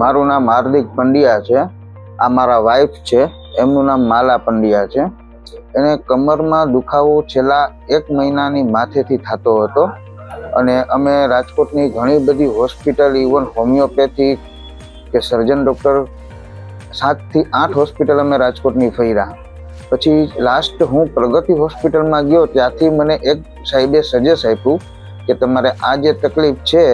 મારું નામ હાર્દિક પંડ્યા છે. આ મારા વાઈફ છે. એમનું નામ માલા પંડ્યા છે. એને કમરમાં દુખાવો છેલ્લા એક મહિનાની માથેથી થતો હતો અને અમે રાજકોટની ઘણી બધી હોસ્પિટલ ઇવન હોમિયોપેથિક કે સર્જન ડૉક્ટર સાતથી આઠ હોસ્પિટલ અમે રાજકોટની ફર્યા. પછી લાસ્ટ હું પ્રગતિ હોસ્પિટલમાં ગયો ત્યાંથી મને એક સાહેબે સજેસ્ટ આપ્યું કે તમારે આ જે તકલીફ છે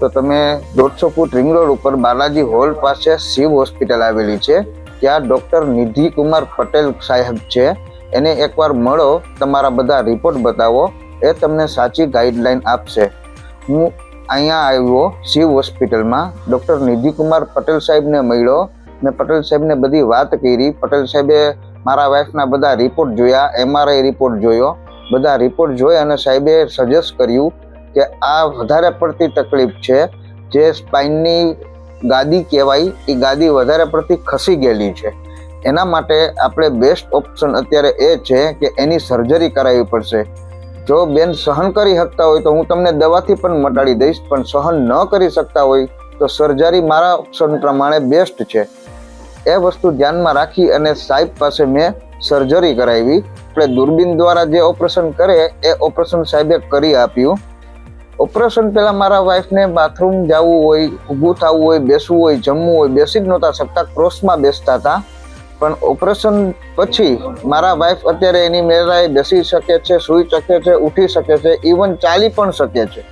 તો તમે દોઢસો ફૂટ રિંગ રોડ ઉપર બાલાજી હોલ પાસે શિવ હોસ્પિટલ આવેલી છે. ત્યાં ડૉક્ટર નિધિ કુમાર પટેલ સાહેબ છે. એને એકવાર મળો, તમારા બધા રિપોર્ટ બતાવો. એ તમને સાચી ગાઈડલાઈન આપશે. હું અહીંયા આવ્યો શિવ હોસ્પિટલમાં. ડૉક્ટર નિધિકુમાર પટેલ સાહેબને મળ્યો મેં પટેલ સાહેબને બધી વાત કરી. પટેલ સાહેબે મારા વાઈફના બધા રિપોર્ટ જોયા એમઆરઆઈ રિપોર્ટ જોયો. બધા રિપોર્ટ જોઈ અને સાહેબે સજેસ્ટ કર્યું કે આ વધારે પડતી તકલીફ છે, જે સ્પાઇનની ગાદી કહેવાય, એ ગાદી વધારે પડતી ખસી ગયેલી છે. એના માટે આપણે બેસ્ટ ઓપ્શન અત્યારે એ છે કે એની સર્જરી કરાવવી પડશે. જો બેન સહન કરી શકતા હોય તો હું તમને દવાથી પણ મટાડી દઈશ, પણ સહન ન કરી શકતા હોય તો સર્જરી મારા ઓપ્શન પ્રમાણે બેસ્ટ છે. એ વસ્તુ ધ્યાનમાં રાખી અને સાહેબ પાસે મેં સર્જરી કરાવી. આપણે દૂરબીન દ્વારા જે ઓપરેશન કરે, એ ઓપરેશન સાહેબે કરી આપ્યું. ઓપરેશન પહેલાં મારા વાઈફને બાથરૂમ જવું હોય, ઊભું થવું હોય, બેસવું હોય, જમવું હોય, બેસી જ નહોતા શકતા ક્રોસમાં બેસતા હતા. પણ ઓપરેશન પછી મારા વાઈફ અત્યારે એની મેળાએ બેસી શકે છે, સૂઈ શકે છે, ઉઠી શકે છે ઇવન ચાલી પણ શકે છે.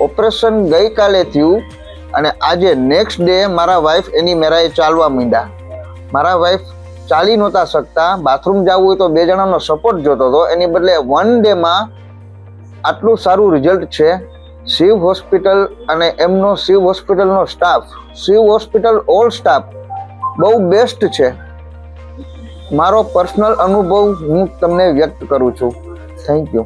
ઓપરેશન ગઈકાલે થયું અને આજે નેક્સ્ટ ડે મારા વાઈફ એની મેરાએ ચાલવા માંડ્યા. મારા વાઈફ ચાલી નહોતા શકતા બાથરૂમ જવું હોય તો બે જણાનો સપોર્ટ જોતો હતો. એની બદલે વન ડેમાં આટલું સારું રિઝલ્ટ છે. શિવ હોસ્પિટલ અને એમનો શિવ હોસ્પિટલનો staff Shiv hospital all staff બહુ બેસ્ટ છે. મારો પર્સનલ અનુભવ હું તમને વ્યક્ત કરું છું. Thank you